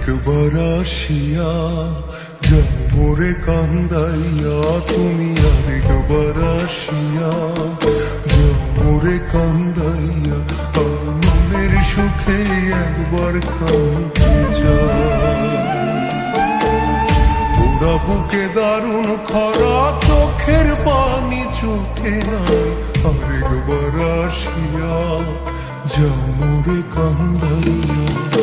একবার আসিয়া যাও কান্দাইয়া, তুমি আরেকবার আসিয়া যাও কান্দাইয়া, আমি সুখে একবার চাই। পুরা বুকে দারুণ খরা, চোখের পানি চোখে নাই, আরেকবার আসিয়া যাও কান্দাইয়া।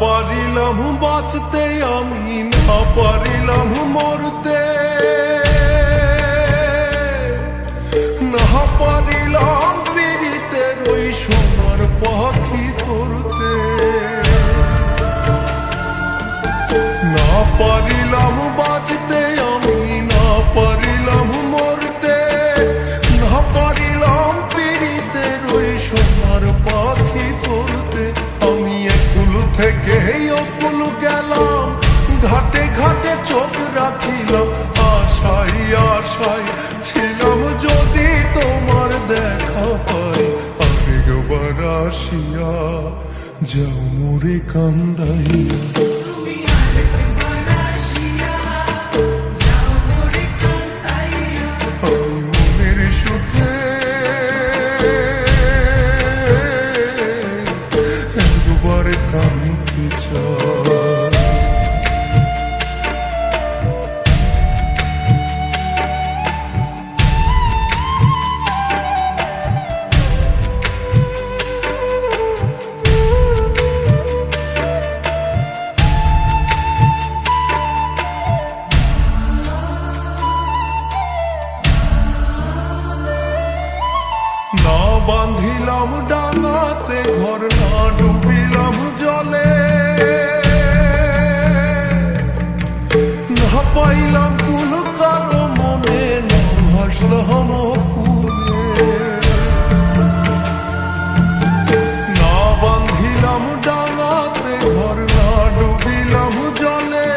পারিলাম বাঁচতে আমি, না পারিলাম মরতে। না পারিলাম পিড়িতে ওই সোনার পাখি করতে। না পারিলাম ঘাটে চোখ রাখিল আশাই আশাই ছিলাম যদি তোমার দেখা হয় আরেকবার আসিয়া যাও মোরে কান্দাইয়া। ঘর না ডুবিলাম জলে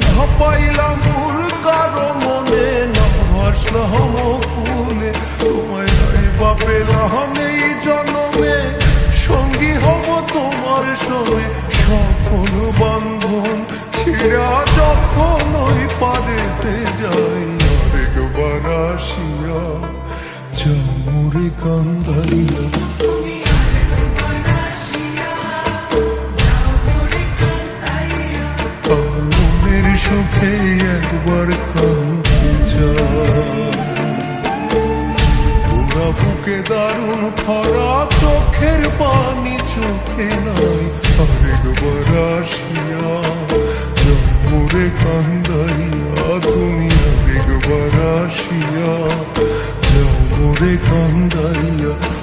না পাইলাম কুল কারও মনে না ভাসলাম কুলে তোমার সঙ্গে। সকল বান্ধন ছিড়া যখন ওই পারেতে যাই আরেকবার আসিয়া যাও মোরে কান্দাইয়া মনের সুখে একবার চাই। পুরা বুকে দারুণ খরা চোখের পানি চোখে নাই। আরেকবার আসিয়া আসিয়া জম্মুরে কান্দাইয়া আমি